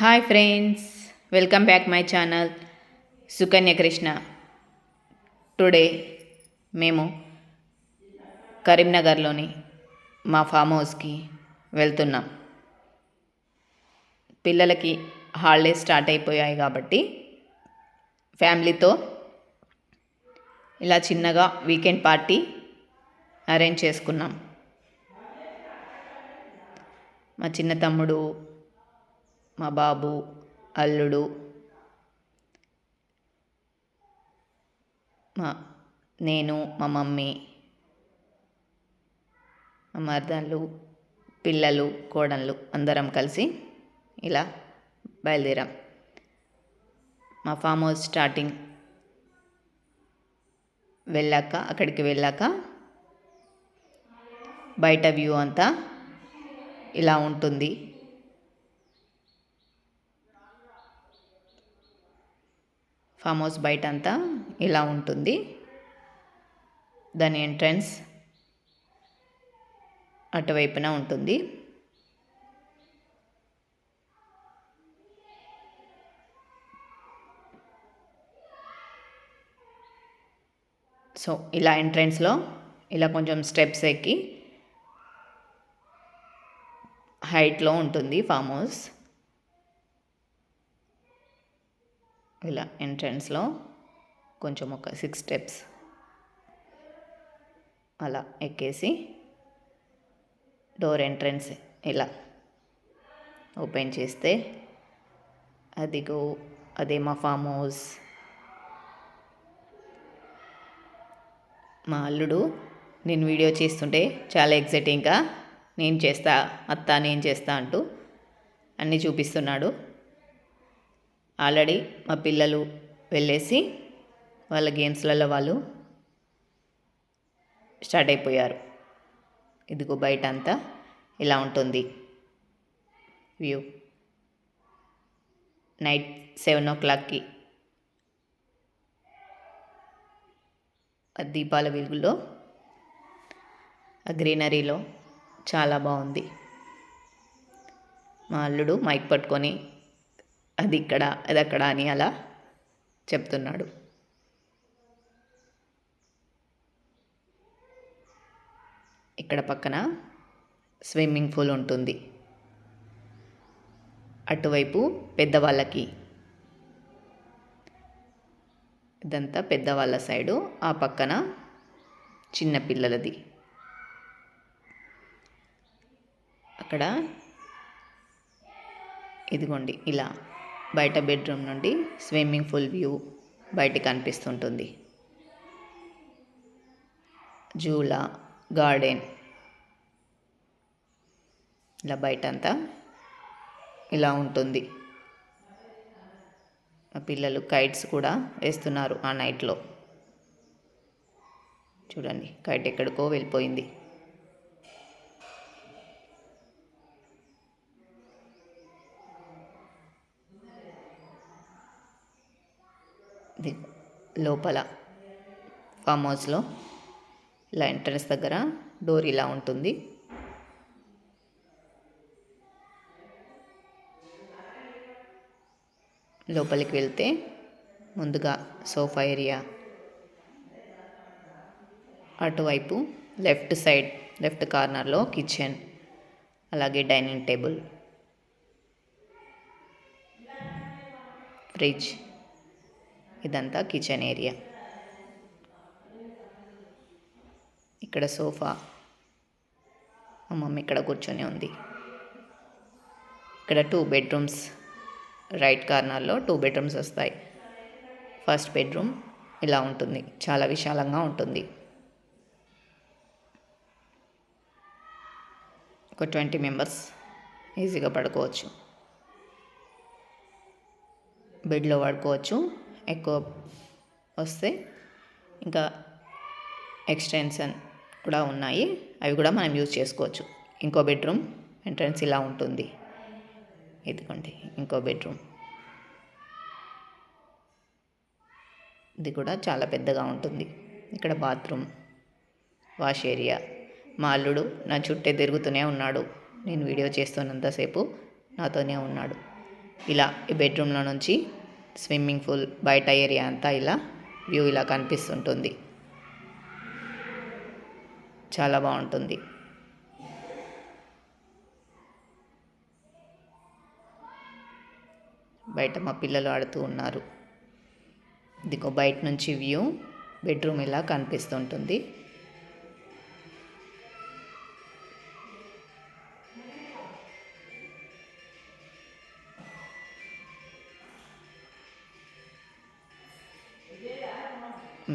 Hi friends welcome back my channel Sukanya Krishna today మేము కరీంనగర్లోని మా ఫామ్ హౌస్కి వెళ్తున్నాం. పిల్లలకి హాలిడేస్ స్టార్ట్ అయిపోయాయి కాబట్టి ఫ్యామిలీతో ఇలా చిన్నగా వీకెండ్ పార్టీ అరేంజ్ చేసుకున్నాం. మా చిన్న తమ్ముడు మా బాబు అల్లుడు మా నేను మా మమ్మీ మా మర్దాళ్ళు పిల్లలు కోడళ్ళు అందరం కలిసి ఇలా బయలుదేరాం. మా ఫామ్ హౌస్ స్టార్టింగ్ వెళ్ళాక అక్కడికి వెళ్ళాక బయట వ్యూ అంతా ఇలా ఉంటుంది. ఫామ్ హౌస్ బయట అంతా ఇలా ఉంటుంది. దాని ఎంట్రన్స్ అటువైపున ఉంటుంది. సో ఇలా ఎంట్రన్స్లో ఇలా కొంచెం స్టెప్స్ ఎక్కి హైట్లో ఉంటుంది ఫామ్ హౌస్. ఇలా ఎంట్రన్స్లో కొంచెం ఒక సిక్స్ స్టెప్స్ అలా ఎక్కేసి డోర్ ఎంట్రన్స్ ఇలా ఓపెన్ చేస్తే అదిగో అదే మా ఫామ్ హౌస్ మా అల్లుడు నేను వీడియో చేస్తుంటే చాలా ఎగ్జైటింగ్గా నేను చేస్తా అత్త నేను చేస్తా అంటూ అన్నీ చూపిస్తున్నాడు. ఆల్రెడీ మా పిల్లలు వెళ్ళేసి వాళ్ళ గేమ్స్లలో వాళ్ళు స్టార్ట్ అయిపోయారు. ఇదిగో బయట అంతా ఇలా ఉంటుంది. వ్యూ. నైట్ సెవెన్ ఓ క్లాక్కి దీపాల వెలుగులో ఆ గ్రీనరీలో చాలా బాగుంది. మా అల్లుడు మైక్ పట్టుకొని అది ఇక్కడ అది అక్కడ అని అలా చెప్తున్నాడు. ఇక్కడ పక్కన స్విమ్మింగ్ పూల్ ఉంటుంది. అటువైపు పెద్దవాళ్ళకి. ఇదంతా పెద్దవాళ్ళ సైడు ఆ పక్కన చిన్నపిల్లలది అక్కడ ఇదిగోండి ఇలా. బయట బెడ్రూమ్ నుండి స్విమ్మింగ్ పూల్ వ్యూ బయట కనిపిస్తుంటుంది జూలా గార్డెన్. ఇలా బయట అంతా ఇలా ఉంటుంది. మా పిల్లలు కైట్స్ కూడా వేస్తున్నారు ఆ నైట్లో. చూడండి కైట్ ఎక్కడికో వెళ్ళిపోయింది. లోపల ఫామ్ హౌస్లో ఇలా ఎంట్రన్స్ దగ్గర డోర్ ఇలా ఉంటుంది. లోపలికి వెళ్తే ముందుగా సోఫా ఏరియా అటువైపు లెఫ్ట్ సైడ్ లెఫ్ట్ కార్నర్లో కిచెన్ అలాగే డైనింగ్ టేబుల్ ఫ్రిడ్జ్. ఇదంతా కిచెన్ ఏరియా. ఇక్కడ సోఫా. మా మమ్మీ ఇక్కడ కూర్చొని ఉంది. ఇక్కడ టూ బెడ్రూమ్స్. రైట్ కార్నర్లో టూ బెడ్రూమ్స్ వస్తాయి. ఫస్ట్ బెడ్రూమ్ ఇలా ఉంటుంది. చాలా విశాలంగా ఉంటుంది. ఒక ట్వంటీ మెంబర్స్ ఈజీగా పడుకోవచ్చు. బెడ్లో పడుకోవచ్చు. ఎక్కువ వస్తే ఇంకా ఎక్స్టెన్షన్ కూడా ఉన్నాయి. అవి కూడా మనం యూజ్ చేసుకోవచ్చు. ఇంకో బెడ్రూమ్ ఎంట్రన్స్ ఇలా ఉంటుంది. ఇదిగోండి ఇంకో బెడ్రూమ్ ఇది కూడా చాలా పెద్దగా ఉంటుంది. ఇక్కడ బాత్రూమ్ వాష్ ఏరియా మా అల్లుడు నా చుట్టే తిరుగుతూనే ఉన్నాడు. నేను వీడియో చేస్తున్నంతసేపు నాతోనే ఉన్నాడు. ఇలా ఈ బెడ్రూమ్లో నుంచి స్విమ్మింగ్ పూల్ బయట ఏరియా అంతా ఇలా వ్యూ ఇలా కనిపిస్తుంటుంది. చాలా బాగుంటుంది. బయట మా పిల్లలు ఆడుతూ ఉన్నారు. ఇదిగో బయట నుంచి వ్యూ బెడ్రూమ్ ఇలా కనిపిస్తుంటుంది.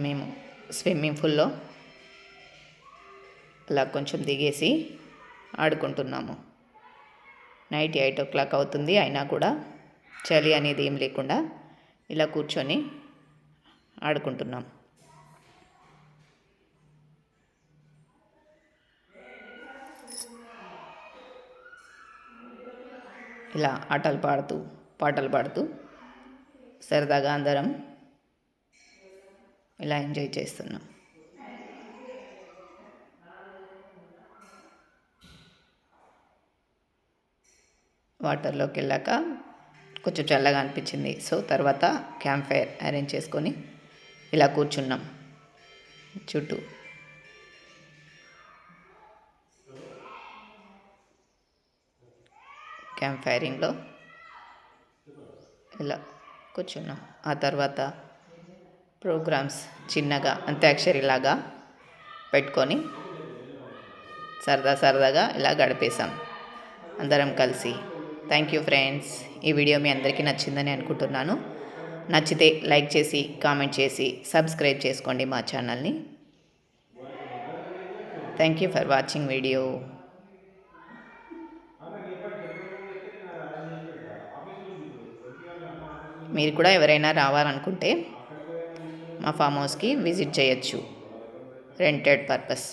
మేము స్విమ్మింగ్ పూల్లో అలా కొంచెం దిగేసి ఆడుకుంటున్నాము. నైట్ ఎయిట్ ఓ క్లాక్ అవుతుంది అయినా కూడా చలి అనేది ఏం లేకుండా ఇలా కూర్చొని ఆడుకుంటున్నాం. ఇలా ఆటలు పాడుతూ పాటలు పాడుతూ సరదాగా అందరం ఇలా ఎంజాయ్ చేస్తున్నాం. వాటర్లోకి వెళ్ళాక కొంచెం చల్లగా అనిపించింది. సో తర్వాత క్యాంప్ ఫైర్ అరేంజ్ చేసుకొని ఇలా కూర్చున్నాం. చుట్టూ. క్యాంప్ ఫైరింగ్లో ఇలా కూర్చున్నాం. ఆ తర్వాత ప్రోగ్రామ్స్ చిన్నగా అంత్యాక్షరిలాగా పెట్టుకొని సరదా సరదాగా ఇలా గడిపేశాం. అందరం కలిసి. థ్యాంక్ యూ ఫ్రెండ్స్ ఈ వీడియో మీ అందరికీ నచ్చిందని అనుకుంటున్నాను. నచ్చితే లైక్ చేసి కామెంట్ చేసి సబ్స్క్రైబ్ చేసుకోండి మా ఛానల్ని. Thank you for watching video మీరు కూడా ఎవరైనా రావాలనుకుంటే మా ఫామ్ హౌస్కి విజిట్ చేయొచ్చు. Rented purpose.